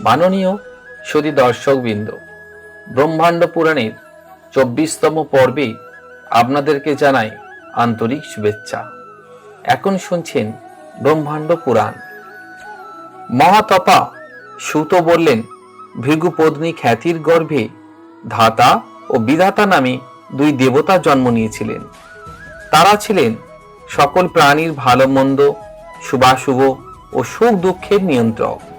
মাননীয় সুদী দর্শকবৃন্দ, ব্রহ্মাণ্ড পুরাণের চব্বিশতম পর্বে আপনাদেরকে জানাই আন্তরিক শুভেচ্ছা। এখন শুনছেন ব্রহ্মাণ্ড পুরাণ। মহাতপা সুত বললেন ভৃগুপত্নী খ্যাতির গর্ভে ধাতা ও বিধাতা নামে দুই দেবতা জন্ম নিয়েছিলেন। তারা ছিলেন সকল প্রাণীর ভালো মন্দ, শুভাশুভ ও সুখ দুঃখের নিয়ন্ত্রক।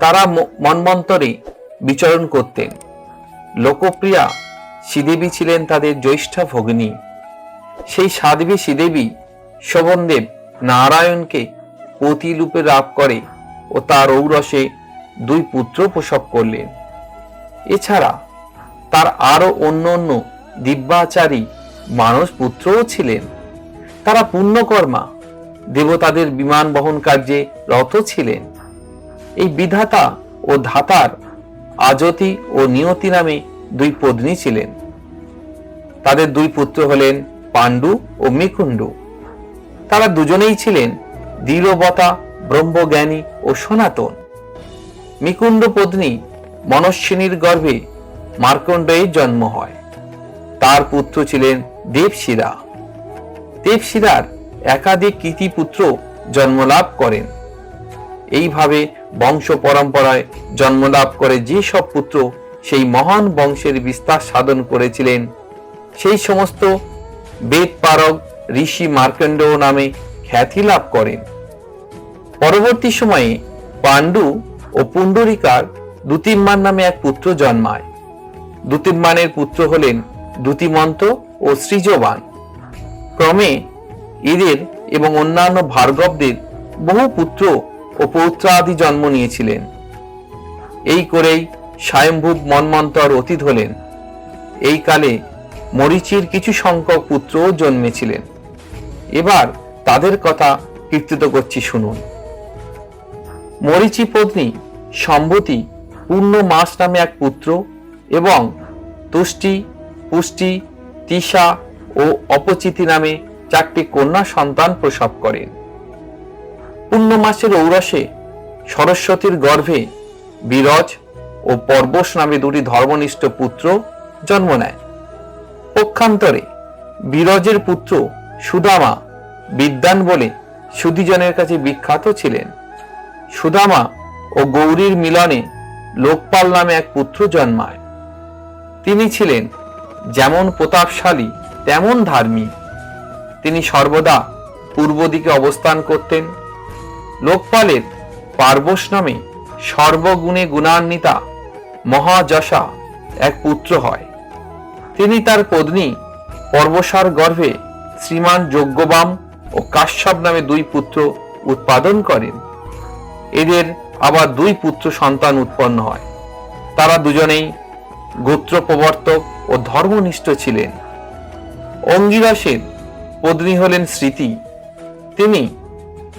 তারা ম- মন্বন্তরে বিচরণ করতেন। লোকপ্রিয়া শ্রীদেবী ছিলেন তাদের জ্যৈষ্ঠা ভগ্নী। সেই সাধবী শ্রীদেবী শোভনদেব নারায়ণকে পতিরূপে লাভ করে ও তার ঔরসে দুই পুত্র প্রসব করলেন। এছাড়া তার আরও অন্য অন্য দিব্যাচারী মানস পুত্রও ছিলেন। তারা পুণ্যকর্মা, দেবতাদের বিমান বহন কার্যে রত ছিলেন। এই বিধাতা ও ধাতার আজতি ও নিয়তি নামে দুই পত্নী ছিলেন। তাদের দুই পুত্র হলেন পাণ্ডু ও মিকুণ্ডু তারা দুজনেই ছিলেন দৃঢ়বতা ব্রহ্মজ্ঞানী ও সনাতন। মিকুণ্ড পত্নী মনস্বিনীর গর্ভে মার্কণ্ডের জন্ম হয়। তার পুত্র ছিলেন দেবশিরা। দেবশিরার একাধিক কৃতি পুত্র জন্মলাভ করেন। এইভাবে বংশ পরম্পরায় জন্মলাভ করে যে সব পুত্র সেই মহান বংশের বিস্তার সাধন করেছিলেন, সেই সমস্ত বেদ পারক ঋষি মার্কণ্ড নামে খ্যাতি লাভ করেন। পরবর্তী সময়ে পাণ্ডু ও পুণ্ডরিকার দুতিম্মান নামে এক পুত্র জন্মায়। দুতিম্মানের পুত্র হলেন দুতিমন্ত ও সৃজবান। ক্রমে এদের এবং অন্যান্য ভার্গবদের বহু পুত্র ও পৌত্রাদি জন্ম নিয়েছিলেন। এই করেই স্বয়ম্ভুব মন্মন্তর অতীত হলেন। এই কালে মরিচির কিছু সংখ্যক পুত্রও জন্মেছিলেন। এবার তাদের কথা কীর্তিত করছি শুনুন। মরিচি পত্নী সম্বতী পূর্ণ মাস নামে এক পুত্র এবং তুষ্টি, পুষ্টি তিসা ও অপচিতি নামে চারটি কন্যা সন্তান প্রসব করেন। পূর্ণ মাসের ঔরসে সরস্বতীর গর্ভে বিরজ ও পর্বশ নামে দুটি ধর্মনিষ্ঠ পুত্র জন্ম নেয়। পক্ষান্তরে বিরজের পুত্র সুদামা বিদ্যান বলে সুদীজনের কাছে বিখ্যাত ছিলেন। সুদামা ও গৌরীর মিলনে লোকপাল নামে এক পুত্র জন্মায়। তিনি ছিলেন যেমন প্রতাপশালী, তেমন ধার্মিক তিনি সর্বদা পূর্ব দিকে অবস্থান করতেন লোকপালের পার্বশ নামে সর্বগুণে গুণান্বিতা মহাযশা এক পুত্র হয়। তিনি তার পত্নী পর্বসার গর্ভে শ্রীমান যজ্ঞবাম ও কাশ্যপ নামে দুই পুত্র উৎপাদন করেন। এদের আবার দুই পুত্র সন্তান উৎপন্ন হয়। তারা দুজনেই গোত্র প্রবর্তক ও ধর্মনিষ্ঠ ছিলেন। অঙ্গিরাসের পত্নী হলেন স্মৃতি। তিনি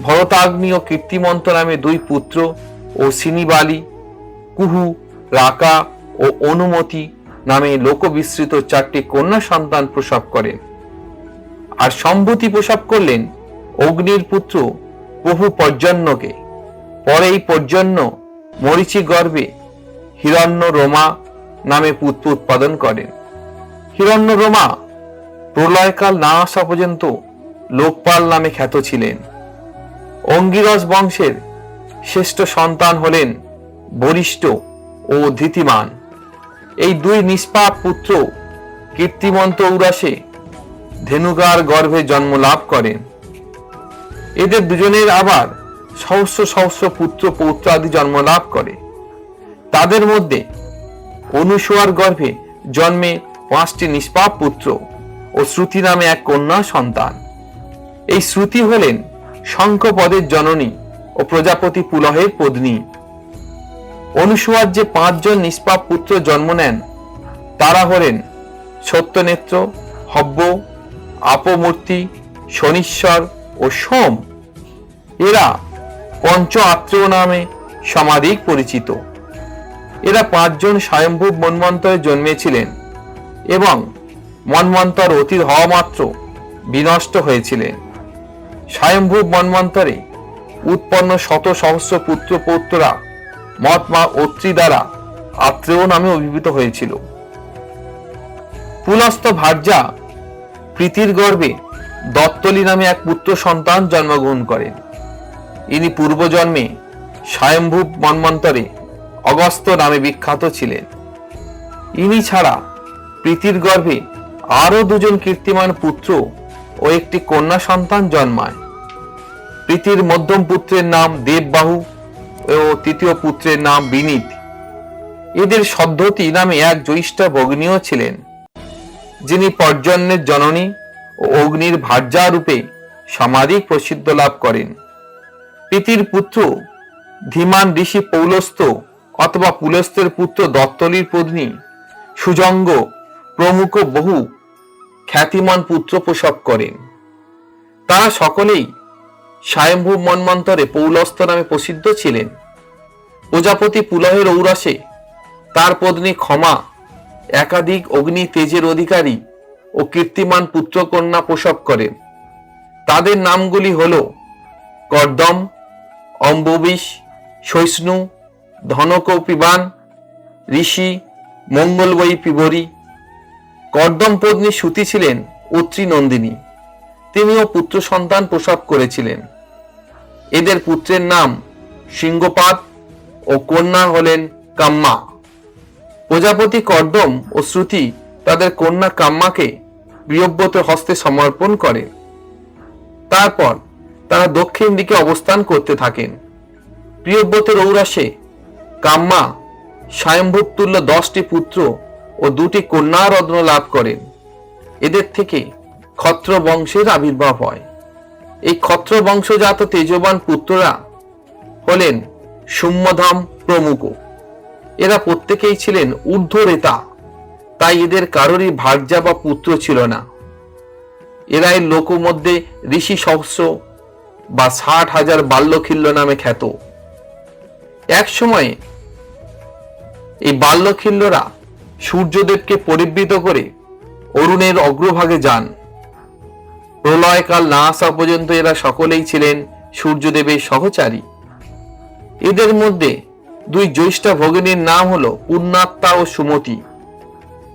ভরতাগ্নি ও কীর্তিমন্ত নামে দুই পুত্র ও সিনিবালি, কুহু, রাকা ও অনুমতি নামে লোকবিস্তৃত চারটি কন্যা সন্তান প্রসব করেন আর সম্ভূতি প্রসব করলেন অগ্নির পুত্র বহু পর্জন্যকে। পরে এই পর্জন্য মরিচি গর্ভে হিরণ্য রোমা নামে পুত্র উৎপাদন করেন। হিরণ্য রোমা প্রলয়কাল না আসা পর্যন্ত লোকপাল নামে খ্যাত ছিলেন। অঙ্গিরস বংশের শ্রেষ্ঠ সন্তান হলেন বরিষ্ঠ ও ধীতিমান। এই দুই নিষ্পাপ পুত্র কীর্তিমন্ত উরাসে ধেনুগার গর্ভে জন্ম লাভ করেন। এদের দুজনের আবার সহস্র সহস্র পুত্র পৌত্র আদি জন্ম লাভ করে। তাদের মধ্যে অনুসুয়ার গর্ভে জন্মে পাঁচটি নিষ্পাপ পুত্র ও শ্রুতি নামে এক কন্যা সন্তান। এই শ্রুতি হলেন শঙ্খপদের জননী ও প্রজাপতি পুলহের পত্নী অনুসুয়ার যে পাঁচজন নিষ্পাপ পুত্র জন্ম নেন, তারা হলেন সত্যনেত্র, হব্য, আপমূর্তি, শনিশ্বর ও সোম। এরা পঞ্চ আত্রেয় নামে সমাধিক পরিচিত। এরা পাঁচজন স্বয়ম্ভূব মন্বন্তরে জন্মেছিলেন এবং মন্বন্তর অতীত হওয়া মাত্র বিনষ্ট হয়েছিলেন। স্বয়ম্ভূব মন্বন্তরে উৎপন্ন শত সহস্র পুত্র পৌত্ররা মহাত্মা অত্রি দ্বারা আত্রেয় নামে অভিভূত হয়েছিল। পুলস্ত ভার্যা প্রীতির গর্ভে দত্তলি নামে এক পুত্র সন্তান জন্মগ্রহণ করেন। ইনি পূর্বজন্মে স্বয়ম্ভূব মন্মন্তরে অগস্ত নামে বিখ্যাত ছিলেন। ইনি ছাড়া প্রীতির গর্ভে আরও দুজন কীর্তিমান পুত্র ও একটি কন্যা সন্তান জন্মায়। প্রীতির মধ্যম পুত্রের নাম দেববাহু ও তৃতীয় পুত্রের নাম বিনীত। এদের সদ্ধতি নামে এক জ্যৈষ্ঠ ভগ্নীও ছিলেন, যিনি পর্জন্যের জননী ও অগ্নির ভার্যা রূপে সামাজিক প্রসিদ্ধ লাভ করেন। প্রীতির পুত্র ধীমান ঋষি পৌলস্ত অথবা পুলস্তের পুত্র দত্তলির পত্নী সুজঙ্গ প্রমুখ বহু খ্যাতিমান পুত্র প্রসব করেন। তারা সকলেই স্বয়ম্ভূ মন্মন্তরে পৌলস্ত নামে প্রসিদ্ধ ছিলেন। প্রজাপতি পুলহের ঔরাসে তার পত্নী ক্ষমা, একাধিক অগ্নি তেজের অধিকারী ও কীর্তিমান পুত্রকন্যা প্রসব করেন। তাদের নামগুলি হল কর্দম, অম্ববিশ শৈষ্ণু ধনকপিবান, ঋষি মঙ্গলবয়ী পিবরী কর্দম পত্নী সুতি ছিলেন অত্রি নন্দিনী। তিনিও পুত্র সন্তান প্রসব করেছিলেন। এদের পুত্রের নাম সিংহপাত ও কন্যা হলেন কাম্মা। প্রজাপতি কর্দম ও শ্রুতি তাদের কন্যা কাম্মাকে বৃহব্রত হস্তে সমর্পণ করে। তারপর তারা দক্ষিণ দিকে অবস্থান করতে থাকেন। প্রিয়ব্রতের ঔরাসে কাম্মা স্বয়ম্ভুব তুল্য দশটি পুত্র ও দুটি কন্যা রত্ন লাভ করেন এদের থেকে ক্ষত্র বংশের আবির্ভাব হয়। এই ক্ষত্র বংশজাত তেজবান পুত্ররা হলেন সুম্যধাম প্রমুখ। এরা প্রত্যেকেই ছিলেন ঊর্ধ্বরেতা, তাই এদের কারোরই ভার্যা বা পুত্র ছিল না। এরা এর লোক মধ্যে ঋষি সহস্র বা ষাট হাজার বাল্যখিল্য নামে খ্যাত। এক সময়ে এই বাল্যখিল্যরা সূর্যদেবকে পরিবৃত করে অরুণের অগ্রভাগে যান। প্রলয়কাল না আসা পর্যন্ত এরা সকলেই ছিলেন সূর্যদেবের সহচারী। এদের মধ্যে দুই জ্যৈষ্ঠ ভগিনীর নাম হলো পূর্ণাত্মা ও সুমতি।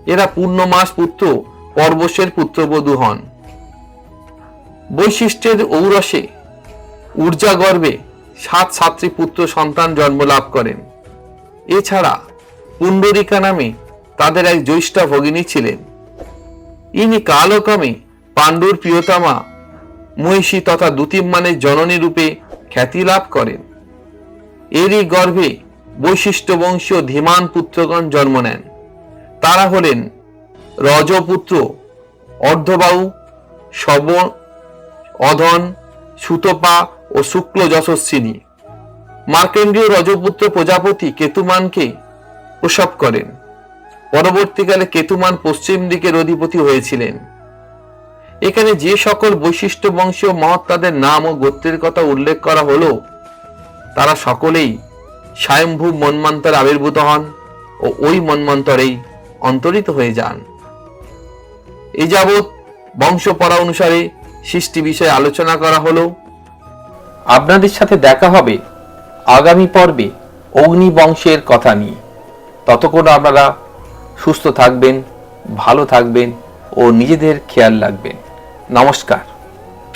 এরা পূর্ণমাস পুত্র পর্বশের পুত্রবধূ হন। বৈশিষ্ট্যের ঔরসে ঊর্জা গর্ভে সাত সাতটি পুত্র সন্তান জন্ম লাভ করেন। এছাড়া পুণ্ডরিকা নামে তাদের এক জ্যৈষ্ঠ ভগিনী ছিলেন। ইনি কালক্রমে পাণ্ডুর প্রিয়তমা মহিষী তথা দুতিম্মানের জননী রূপে খ্যাতি লাভ করেন। এরই গর্ভে বৈশিষ্ট্য বংশীয় ধীমান পুত্রগণ জন্ম নেন। তারা হলেন রজপুত্র, অর্ধবাহু শব অধন, সুতপা ও শুক্ল যশস্বিনী। মার্কেন্ডীয় রজপুত্র প্রজাপতি কেতুমানকে প্রসব করেন। পরবর্তীকালে কেতুমান পশ্চিম দিকের অধিপতি হয়েছিলেন। এখানে যে সকল বৈশিষ্ট্য বংশীয় মহত্তাদের নাম ও গোত্রের কথা উল্লেখ করা হলো, তারা সকলেই স্বয়ম্ভূ মন্মান্তর আবির্ভূত হন ও ওই মন্মন্তরেই অন্তরিত হয়ে যান। এই যাবৎ বংশপরা অনুসারে সৃষ্টি বিষয়ে আলোচনা করা হলো। আপনাদের সাথে দেখা হবে আগামী পর্বে অগ্নি বংশের কথা নিয়ে। ততক্ষণ আপনারা সুস্থ থাকবেন ভালো থাকবেন ও নিজেদের খেয়াল রাখবেন। নমস্কার।